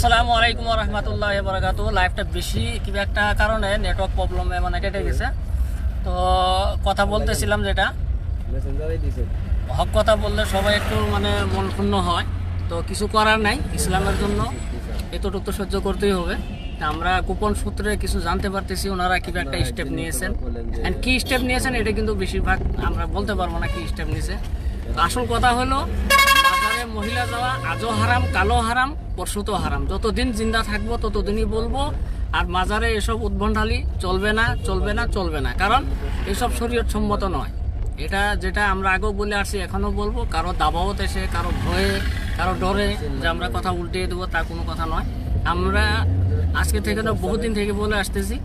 আসসালামু আলাইকুম রহমতুল্লাহ বরকাত লাইভটা বেশি কি একটা কারণে নেটওয়ার্ক প্রবলেমে মানে কেটে গেছে। তো কথা বলতেছিলাম যেটা। হক কথা বললে সবাই একটু মানে মন ক্ষুণ্ণ হয়। তো কিছু করার নাই ইসলামের জন্য। এতটুক তো সহ্য করতেই হবে। আমরা গোপন সূত্রে কিছু জানতে পারতেছি ওনারা কি একটা স্টেপ নিয়েছেন। অ্যান্ড কী স্টেপ নিয়েছেন এটা কিন্তু বেশিরভাগ আমরা বলতে পারব না কি স্টেপ নিয়েছে আসল কথা হলো মহিলা যাওয়া, আজও হারাম কালো হারাম পরশু তো হারাম। যতদিন জিন্দা থাকব, ততদিনই বলব, আর মাজারে এসব উদ্ভণ্ডালি চলবে না চলবে না চলবে না। কারণ এসব শরীয়ত সম্মত নয়। এটা যেটা আমরা আগেও বলে আসছি, এখনও বলব, কারও দাবাওত এসে, কারও ভয়ে, কারও ডরে যে আমরা কথা উল্টিয়ে দেবো, তা কোনো কথা নয়। আমরা আজকে থেকে তো বহুদিন থেকে বলে আসতেছি।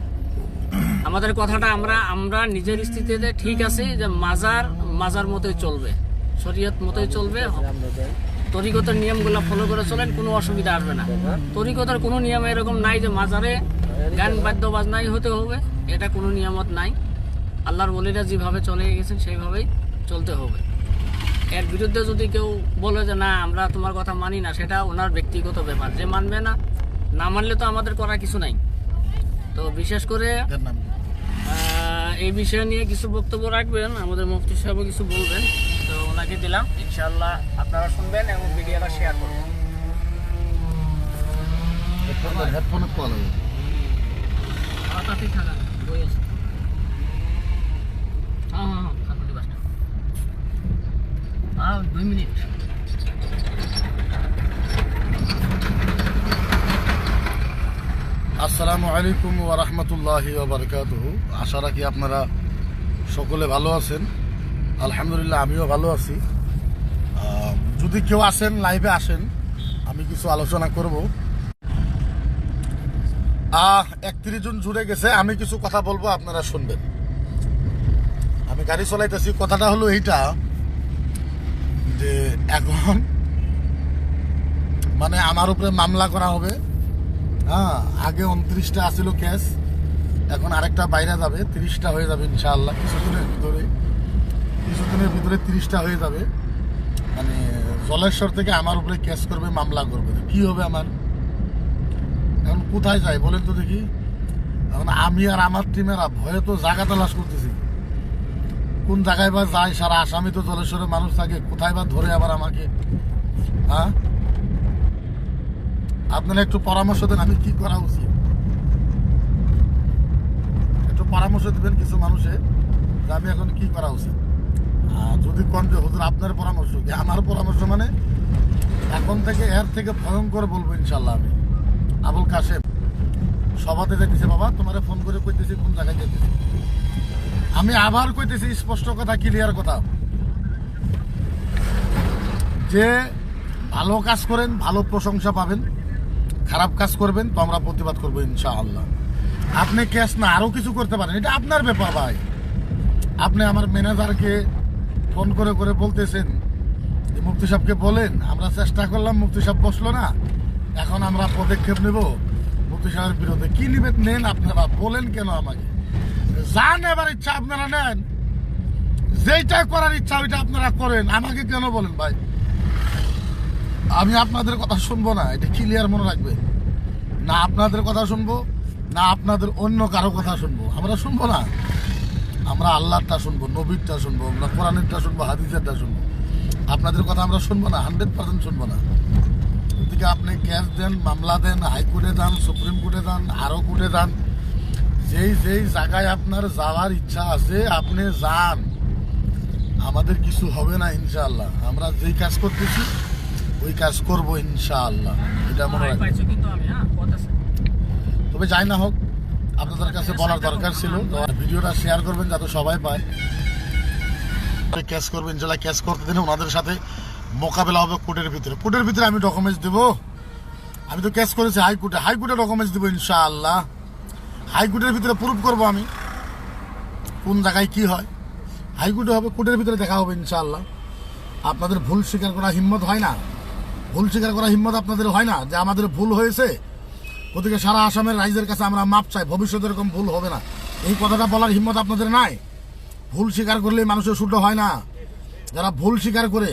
আমাদের কথাটা আমরা আমরা নিজের স্থিতিতে ঠিক আছি যে মাজার মাজার মতোই চলবে, শরীয়ত মতোই চলবে তরিকতের নিয়মগুলো ফলো করে চলেন কোনো অসুবিধা আসবে না। তরিকতের কোনো নিয়ম এরকম নাই যে মাজারে গান বাদ্য বাজনাই হতে হবে এটা কোনো নিয়ামত নাই। আল্লাহর বলিরা যেভাবে চলে গেছেন সেইভাবেই চলতে হবে। এর বিরুদ্ধে যদি কেউ বলে যে না আমরা তোমার কথা মানি না সেটা ওনার ব্যক্তিগত ব্যাপার। যে মানবে না না মানলে তো আমাদের করার কিছু নাই। তো বিশেষ করে এই বিষয় নিয়ে কিছু বক্তব্য রাখবেন আমাদের মুফতি সাহেবও কিছু বলবেন। ওনাকে দিলাম। ইনশাআল্লাহ আপনারা শুনবেন এবং ভিডিওটা শেয়ার করবেন। হেডফোনে কল হবে। থাকা বই আছে। হ্যাঁ হ্যাঁ হ্যাঁ সামনে বাসটা আর দুই মিনিট। আসসালামু আলাইকুম ওয়া রাহমাতুল্লাহি ওয়া বারাকাতুহু। আশা রাখি আপনারা সকলে ভালো আছেন। আলহামদুলিল্লাহ, আমিও ভালো আছি। যদি কেউ আসেন লাইভে আসেন, আমি কিছু আলোচনা করব। একত্রিশ জন জুড়ে গেছে, আমি কিছু কথা বলব, আপনারা শুনবেন। আমি গাড়ি চলাইতেছি, কথাটা হলো এইটা যে এখন মানে আমার উপরে মামলা করা হবে। হ্যাঁ আগে উনত্রিশটা আসছিল ক্যাশ এখন আরেকটা বাইরে যাবে, তিরিশটা হয়ে যাবে ইনশাআল্লাহ, কিছুদিনের ভিতরে। কিছুদিনের ভিতরে তিরিশটা হয়ে যাবে। মানে জলেশ্বর থেকে আমার উপরে ক্যাশ করবে, মামলা করবে কি হবে আমার? এখন কোথায় যাই বলেন তো দেখি। এখন আমি আর আমার টিমেরা ভয়ে তো জায়গা তালাশ করতেছি। কোন জায়গায় বা যায় সারা আসামি তো জলেশ্বরের মানুষ থাকে, কোথায় বা ধরে আবার আমাকে? হ্যাঁ? আপনারা একটু পরামর্শ দেন, আমি কি করা উচিত? একটু পরামর্শ দিবেন কিছু মানুষের যে আমি এখন কি করা উচিত? যদি কোন যে হুজুর, আপনার পরামর্শ কি? আমার পরামর্শ মানে এখন থেকে এর থেকে ভয়ঙ্কর বলব ইনশাল্লাহ আমি। আবুল কাশেম, সভাতে যেতেছে বাবা, তোমারে ফোন করে কইতেছি, কোন জায়গায় যেতেছি আমি আবার কইতেছি, স্পষ্ট কথা ক্লিয়ার কথা। যে ভালো কাজ করেন, ভালো প্রশংসা পাবেন, খারাপ কাজ করবেন, তো আমরা প্রতিবাদ করব ইনশাআল্লাহ। আপনি ক্যাশ না আরও কিছু করতে পারেন। এটা আপনার ব্যাপার, ভাই। আপনি আমার ম্যানেজারকে ফোন করে করে বলতেছেন। যে মুফতি সাহেবকে বলেন, আমরা চেষ্টা করলাম, মুফতি সাহেব বসল না। এখন আমরা পদক্ষেপ নেব। মুফতি সাহেবের বিরুদ্ধে কি নিবেন নেন আপনারা? বলেন কেন আমাকে? যা নেবার ইচ্ছা আপনারা নেন। যেইটা করার ইচ্ছা ওইটা আপনারা করেন। আমাকে কেন বলেন ভাই? আমি আপনাদের কথা শুনব না। এটা ক্লিয়ার মনে রাখবে। না আপনাদের কথা শুনব, না আপনাদের অন্য কারও কথা শুনব। আমরা শুনব না। আমরা আল্লাহরটা শুনব নবীরটা শুনব আমরা কোরআনেরটা শুনব হাদিসেরটা শুনব। আপনাদের কথা আমরা শুনব না হান্ড্রেড পার্সেন্ট শুনব না। এদিকে আপনি ক্যাশ দেন মামলা দেন হাইকোর্টে যান সুপ্রিম কোর্টে যান আরও কোর্টে যান যেই যেই জায়গায় আপনার যাওয়ার ইচ্ছা আছে আপনি যান। আমাদের কিছু হবে না ইনশাআল্লাহ। আমরা যেই কাজ করতেছি ওই কাজ করব ইনশাআল্লাহ। এটা মনে রাখবেন। হ্যাঁ আছে। তবে যাই না হোক আপনাদের কাছে বলার দরকার ছিল। ভিডিওটা শেয়ার করবেন যাতে সবাই পায়। ক্যাশ করবেন যারা ক্যাশ করতে দিন ওনাদের সাথে মোকাবেলা হবে কোর্টের ভিতরে। কোর্টের ভিতরে আমি ডকুমেন্টস দেবো। আমি তো ক্যাশ করেছি হাইকোর্টে। হাইকোর্টে ডকুমেন্টস দেবো ইনশাআল্লাহ। হাইকোর্টের ভিতরে প্রুফ করব আমি। কোন জায়গায় কি হয়। হাইকোর্টে হবে, কোর্টের ভিতরে দেখা হবে ইনশাআল্লাহ। আপনাদের ভুল স্বীকার করা হিম্মত হয় না। ভুল স্বীকার করা হিম্মত আপনাদের হয় না যে আমাদের ভুল হয়েছে। ওদিকে সারা আসামের রাইজের কাছে আমরা মাপ চাই, ভবিষ্যতে এরকম ভুল হবে না। এই কথাটা বলার হিম্মত আপনাদের নাই। ভুল স্বীকার করলে মানুষের ছুটো হয় না। যারা ভুল স্বীকার করে,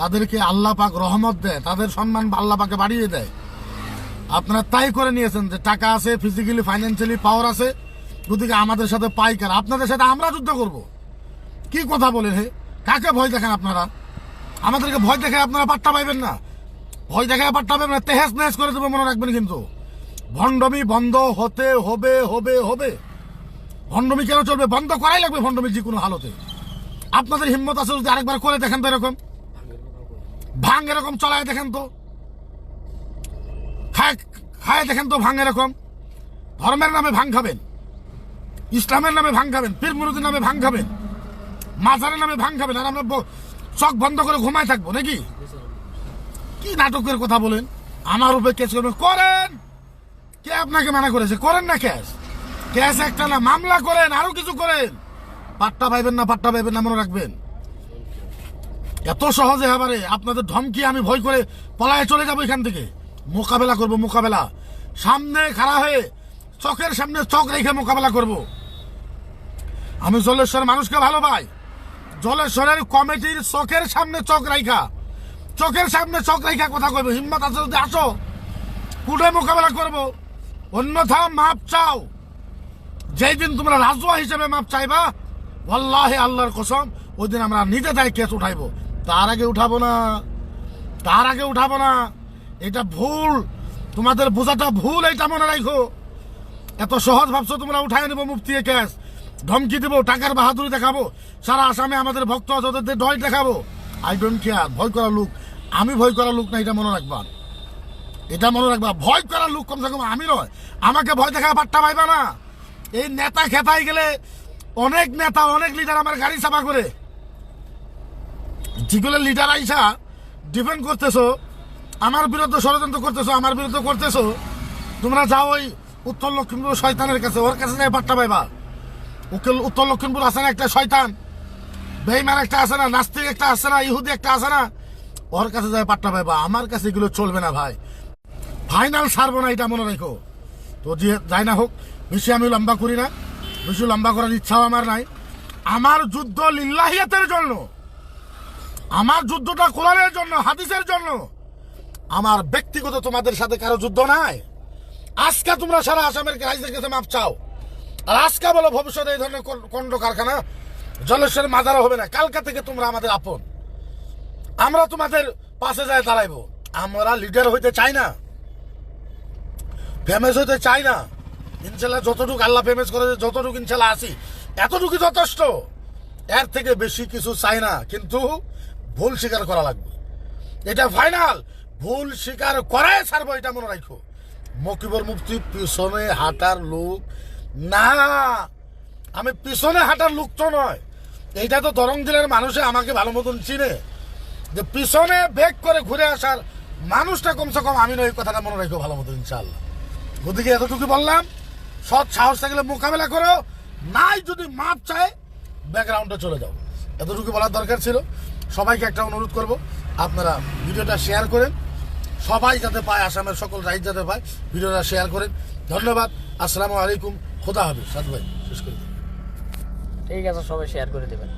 তাদেরকে আল্লাহ পাক রহমত দেয়, তাদের সম্মান আল্লাহ পাকে বাড়িয়ে দেয়। আপনারা তাই করে নিয়েছেন যে টাকা আছে ফিজিক্যালি ফাইন্যান্সিয়ালি পাওয়ার আছে গতিকে আমাদের সাথে পাইকার। আপনাদের সাথে আমরা যুদ্ধ করব। কি কথা বলেন হে? কাকে ভয় দেখেন আপনারা? আমাদেরকে ভয় দেখে আপনারা পাট্টা পাইবেন না। ভয় দেখে পাট্টা পাইবেন না তেহেস নেহেস করে দেবো, মনে রাখবেন কিন্তু। ভণ্ডমি বন্ধ হতে হবে হবে হবে। ভণ্ডমি কেন চলবে? বন্ধ করাই লাগবে ভণ্ডমি যে কোনো হালতে। আপনাদের হিম্মত আছে যদি আরেকবার করে দেখেন তো এরকম? ভাঙ এরকম, চলায় দেখেন তো। খায় খায় দেখেন তো ভাঙ এরকম। ধর্মের নামে ভাঙ খাবেন। ইসলামের নামে ভাঙ খাবেন। পীর মুরুদের নামে ভাঙ খাবেন। মাজারের নামে ভাঙ খাবেন। আর আমরা চোখ বন্ধ করে ঘুমায় থাকব নাকি? কি নাটকের কথা বলেন? আমার উপরে কেস করবেন করেন! কে আপনাকে মানা করেছে? করেন না ক্যাশ। ক্যাশ একটা না, মামলা করেন, আরও কিছু করেন। পাট্টা পাইবেন না, পাট্টা পাইবেন না, মনে রাখবেন। এত সহজে এবারে আপনাদের ধমকি আমি ভয় করে পলায় চলে যাব এখান থেকে। মোকাবেলা করব, মোকাবেলা। সামনে খাড়া হয়ে চোখের সামনে চোখ রেখে মোকাবেলা করব। আমি জলেশ্বর মানুষকে ভালো পাই জলেশ্বরের কমিটির চোখের সামনে চোখ রাইখা। চোখের সামনে চোখ রাইখা কথা কইব। হিম্মত আছে যদি আসো কুটে মোকাবেলা করব। অন্যথা মাপ চাও। যেই দিন তোমরা রাজুয়া হিসেবে মাপ চাইবা, ওয়াল্লাহে আল্লাহর কসম ওই দিন আমরা নিজে তাই কেস উঠাইবো। তার আগে উঠাবো না। তার আগে উঠাবো না। এটা ভুল। তোমাদের বোঝাটা ভুল এটা মনে রাখো এত সহজ ভাবছ তোমরা উঠাই নেব মুফতি কেস। ধমকি দেবো, টাকার বাহাদুরি দেখাবো। সারা আসামে আমাদের ভক্ত আছে ওদের ডয় দেখাবো। আই ডোন্ট কেয়ার ভয় করা লোক। আমি ভয় করা লোক না, এটা মনে রাখবা। এটা মনে রাখবা, ভয় করার লোক কমসে কম আমি নয়। আমাকে ভয় দেখা পাট্টা পাইবা না। এই নেতা খেতাই গেলে অনেক নেতা, অনেক লিডার আমার গাড়ি চাপা করে। যেগুলো লিডার আইসা ডিফেন্ড করতেছো, আমার বিরুদ্ধে ষড়যন্ত্র করতেছো, আমার বিরুদ্ধে করতেছো, তোমরা যাও ওই উত্তর লক্ষ্মীপুর শয়তানের কাছে, ওর কাছে যাই পাট্টা পাইবা। উকিল, উত্তর লক্ষ্মীপুর আছে না একটা শয়তান? বেইমান একটা আছে না, নাস্তিক একটা আছে না, ইহুদি একটা আছে না? ওর কাছে যায় পাট্টা পাইবা। আমার কাছে এগুলো চলবে না ভাই। ফাইনাল সারবো না এটা মনে রেখো। তো যে যাই না হোক বেশি আমি লম্বা করি না। বেশি লম্বা করার ইচ্ছাও আমার নাই। আমার যুদ্ধ লিল্লাহিয়াতের জন্য। আমার যুদ্ধটা কোরআনের জন্য, হাদিসের জন্য। আমার ব্যক্তিগত তোমাদের সাথে কারও যুদ্ধ নাই। আজকে তোমরা সারা আসামের রাইজের কাছে মাপ চাও। আর আজকে বলো ভবিষ্যতে এই ধরনের কন্ড কারখানা জলেশ্বরের মাজারও হবে না। কালকা থেকে তোমরা আমাদের আপন। আমরা তোমাদের পাশে যায় দাঁড়াইবো। আমরা লিডার হইতে চাই না। ফেমাস হইতে চাই না। ইনশাল্লাহ যতটুকু আল্লাহ ফেমাস করে যতটুকু ইনশাল্লাহ আসি এতটুকু যথেষ্ট। এর থেকে বেশি কিছু চাই না, কিন্তু ভুল স্বীকার করা লাগবে। এটা ফাইনাল ভুল স্বীকার করাই ছাড়বো, এটা মনে রাখো। মকিবর মুফতি পিছনে হাঁটার লোক। না, আমি পিছনে হাঁটার লোক তো নয়। এইটা তো দরং জেলার মানুষে আমাকে ভালো মতন চিনে। যে পিছনে বেগ করে ঘুরে আসার মানুষটা কমসে কম আমি নয়, এই কথাটা মনে রাখো ভালো মতো ইনশাল্লাহ। গতিকে এতটুকু বললাম, সৎ সাহস থাকলে মোকাবেলা করো, নাই যদি মাপ চায় ব্যাকগ্রাউন্ডে চলে যাও। এতটুকু বলার দরকার ছিল। সবাইকে একটা অনুরোধ করব, আপনারা ভিডিওটা শেয়ার করেন। সবাই যাতে পায়, আসামের সকল রাইজ যাতে পায়, ভিডিওটা শেয়ার করেন। ধন্যবাদ। আসসালামু আলাইকুম। খোদা হাফিজ। সাদ ভাই, শেষ করে ঠিক আছে, সবাই শেয়ার করে দেবেন।